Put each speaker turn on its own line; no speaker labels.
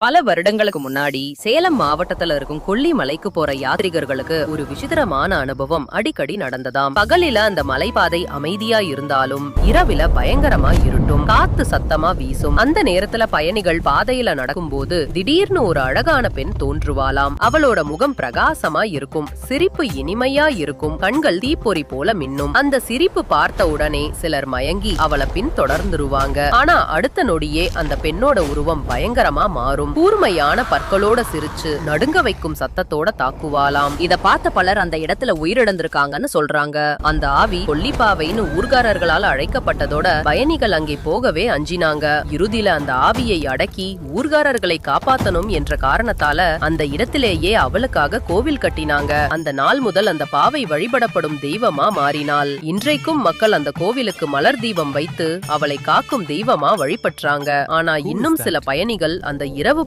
பல வருடங்களுக்கு முன்னாடி சேலம் மாவட்டத்துல இருக்கும் கொல்லிமலைக்கு போற யாத்ரிகர்களுக்கு ஒரு விசித்திரமான அனுபவம் அடிக்கடி நடந்ததாம். பகலில அந்த மலைப்பாதை அமைதியா இருந்தாலும் இரவில பயங்கரமா இருட்டும். காத்து சத்தமா வீசும். அந்த நேரத்துல பயணிகள் பாதையில நடக்கும்போது திடீர்னு ஒரு அழகான பெண் தோன்றுவாளாம். அவளோட முகம் பிரகாசமா இருக்கும். சிரிப்பு இனிமையா இருக்கும். கண்கள் தீப்பொறி போல மின்னும். அந்த சிரிப்பு பார்த்த உடனே சிலர் மயங்கி அவளை பின் தொடர்ந்துருவாங்க. ஆனா அடுத்த நொடியே அந்த பெண்ணோட உருவம் பயங்கரமா மாறும். கூர்மையான பற்களோட சிரிச்சு நடுங்க வைக்கும் சத்தத்தோட தாக்குவாளாம். இத பார்த்த பலர் அந்த இடத்துல உயிரிழந்திருக்காங்கன்னு சொல்றாங்க. அந்த ஆவி கொல்லிப்பாவைன்னு ஊர்காரர்களால் அழைக்கப்பட்டதோட பயணிகள் அங்கே போகவே அஞ்சினாங்க. இறுதியில அந்த ஆவியை அடக்கி ஊர்காரர்களை காப்பாத்தணும் என்ற காரணத்தால அந்த இடத்திலேயே அவளுக்காக கோவில் கட்டினாங்க. அந்த நாள் முதல் அந்த பாவை வழிபடப்படும் தெய்வமா மாறினாள். இன்றைக்கும் மக்கள் அந்த கோவிலுக்கு மலர் தீபம் வைத்து அவளை காக்கும் தெய்வமா வழிபற்றாங்க ஆனா இன்னும் சில பயணிகள் அந்த இரவு